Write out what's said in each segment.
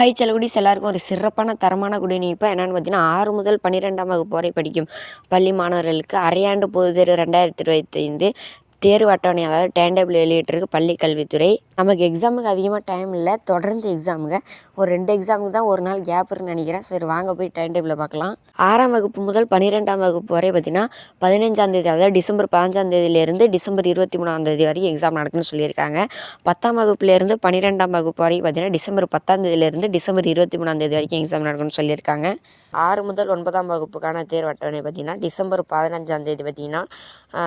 Hi செல்லகுடிஸ் எல்லாருக்கும் ஒரு சிறப்பான தரமான குடிநீப்பு என்னென்னு பார்த்தீங்கன்னா ஆறு முதல் பன்னிரெண்டாம் வகுப்பு வரை படிக்கும் பள்ளி மாணவர்களுக்கு அரையாண்டு பொது தேர்வு ரெண்டாயிரத்தி இருபத்தைந்து தேர்வு அட்டவணை அதாவது டைம் டேபிள் வெளியிட்டிருக்கு பள்ளி கல்வித்துறை. நமக்கு எக்ஸாமுக்கு அதிகமாக டைம் இல்லை. தொடர்ந்து எக்ஸாமுங்க ஒரு ரெண்டு எக்ஸாமுக்கு தான் ஒரு நாள் கேப் இருக்குன்னு நினைக்கிறேன். சரி வாங்க போய் டைம் டேபிளை பார்க்கலாம். ஆறாம் வகுப்பு முதல் பன்னிரெண்டாம் வகுப்பு வரை பார்த்திங்கன்னா பதினஞ்சாம் தேதி அதாவது டிசம்பர் பதினஞ்சாம் தேதியிலேருந்து டிசம்பர் இருபத்தி மூணாம் தேதி வரைக்கும் எக்ஸாம் நடக்குன்னு சொல்லியிருக்காங்க. பத்தாம் வகுப்புலேருந்து பன்னிரெண்டாம் வகுப்பு வரைக்கும் பார்த்திங்கன்னா டிசம்பர் பத்தாம் தேதியிலேருந்து டிசம்பர் இருபத்தி மூணாம் தேதி வரைக்கும் எக்ஸாம் நடக்குன்னு சொல்லியிருக்காங்க. ஆறு முதல் ஒன்பதாம் வகுப்புக்கான தேர்வு அட்டவணை பார்த்திங்கன்னா டிசம்பர் பதினஞ்சாம் தேதி பார்த்திங்கன்னா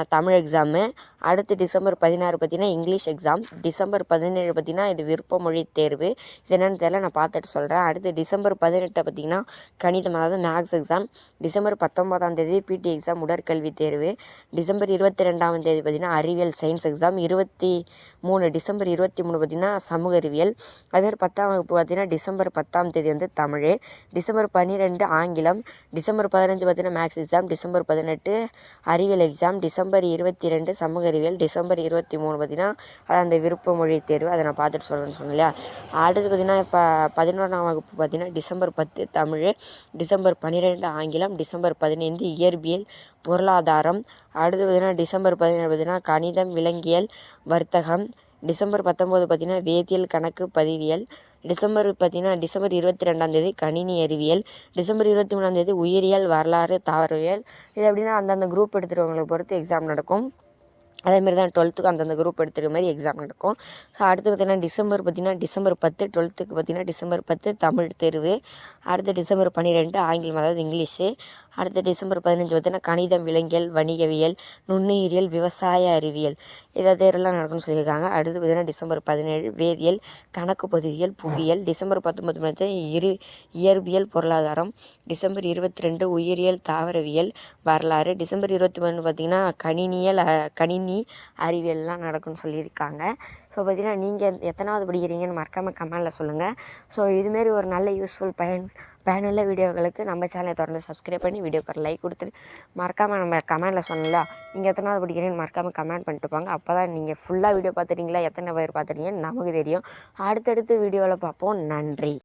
தமிழ் எக்ஸாமு அடுத்து டிசம்பர் பதினாறு பார்த்திங்கன்னா இங்கிலீஷ் எக்ஸாம் டிசம்பர் பதினேழு பார்த்திங்கன்னா இது விருப்ப மொழி தேர்வு. இது என்னென்னு தெரியல நான் பார்த்துட்டு சொல்கிறேன் அடுத்து டிசம்பர் பதினெட்டை பார்த்திங்கன்னா கணிதம் அதாவது மேக்ஸ் எக்ஸாம் டிசம்பர் பத்தொன்பதாம் தேதி பிடி எக்ஸாம் உடற்கல்வி தேர்வு. டிசம்பர் இருபத்தி ரெண்டாம் தேதி பார்த்திங்கன்னா அறிவியல் சயின்ஸ் எக்ஸாம் இருபத்தி மூணு டிசம்பர் இருபத்தி மூணு பார்த்திங்கன்னா சமூக அறிவியல். அதே பத்தாம் வகுப்பு பார்த்திங்கன்னா டிசம்பர் பத்தாம் தேதி வந்து தமிழ். டிசம்பர் பன்னிரெண்டு ஆங்கிலம். டிசம்பர் பதினஞ்சு பார்த்திங்கன்னா மேக்ஸ் எக்ஸாம் டிசம்பர் பதினெட்டு அறிவியல் எக்ஸாம் டிசம்பர் இருபத்தி ரெண்டு சமூக அறிவியல். டிசம்பர் இருபத்தி மூணு பார்த்திங்கன்னா அந்த விருப்ப மொழி தேர்வு. அதை நான் பார்த்துட்டு சொல்கிறேன்னு சொன்னேன் இல்லையா? அடுத்து பார்த்திங்கன்னா இப்போ பதினொன்றாம் வகுப்பு பார்த்திங்கன்னா டிசம்பர் பத்து தமிழ். டிசம்பர் பன்னிரெண்டு ஆங்கிலம். டிசம்பர் பதினைந்து இயற்பியல் பொருளாதாரம். அடுத்து பார்த்திங்கன்னா டிசம்பர் பதினேழு பார்த்திங்கன்னா கணிதம் விலங்கியல் வர்த்தகம். டிசம்பர் பத்தொம்போது பார்த்திங்கன்னா வேதியியல் கணக்கு பதிவியல். டிசம்பர் பார்த்திங்கன்னா டிசம்பர் இருபத்தி ரெண்டாம் தேதி கணினி அறிவியல். டிசம்பர் இருபத்தி மூணாம் தேதி உயிரியல் வரலாறு தாவரவியல். இது எப்படின்னா அந்தந்த குரூப் எடுத்துகிறவங்களை பொறுத்து எக்ஸாம் நடக்கும். அதேமாரி தான் டுவெல்த்துக்கு அந்தந்த குரூப் எடுத்துகிற மாதிரி எக்ஸாம் நடக்கும். ஸோ அடுத்து பார்த்திங்கன்னா டிசம்பர் பார்த்திங்கன்னா டிசம்பர் பத்து டுவெல்த்துக்கு பார்த்திங்கன்னா டிசம்பர் பத்து தமிழ் தேர்வு. அடுத்து டிசம்பர் பன்னிரெண்டு ஆங்கிலம் அதாவது இங்கிலீஷு. அடுத்து டிசம்பர் பதினஞ்சு பார்த்திங்கன்னா கணிதம் விலங்கியல் வணிகவியல் நுண்ணுயிரியல் விவசாய அறிவியல். இதை தேர்வெல்லாம் நடக்கும்னு சொல்லியிருக்காங்க. அடுத்து பார்த்திங்கன்னா டிசம்பர் பதினேழு வேதியியல் கணக்கு பொதுவியல் புவியியல். டிசம்பர் பத்தொம்பது பார்த்தீங்கன்னா இரு இயற்பியல் பொருளாதாரம். டிசம்பர் இருபத்தி ரெண்டு உயிரியல் தாவரவியல் வரலாறு. டிசம்பர் இருபத்தி மூணு பார்த்திங்கன்னா கணினியல் கணினி அறிவியல்லாம் நடக்கும்னு சொல்லியிருக்காங்க. ஸோ பார்த்திங்கன்னா நீங்கள் எத்தனாவது படிக்கிறீங்கன்னு மறக்காமல் கமெண்டில் சொல்லுங்கள் ஸோ இதுமாரி ஒரு நல்ல யூஸ்ஃபுல் பயன் பயனுள்ள வீடியோக்களுக்கு நம்ம சேனலை தொடர்ந்து சப்ஸ்கிரைப் பண்ணி வீடியோக்கு லைக் கொடுத்துட்டு மறக்காமல் நம்ம கமெண்டில் சொன்னல நீங்கள் எத்தனாவது படிக்கிறீங்கன்னு மறக்காமல் கமெண்ட் பண்ணிட்டு போங்க. அப்போ தான் நீங்கள் ஃபுல்லாக வீடியோ பார்த்துட்டீங்களா? எத்தனை பேர் பார்த்துட்டீங்கன்னு நமக்கு தெரியும். அடுத்தடுத்து வீடியோவில் பார்ப்போம். நன்றி.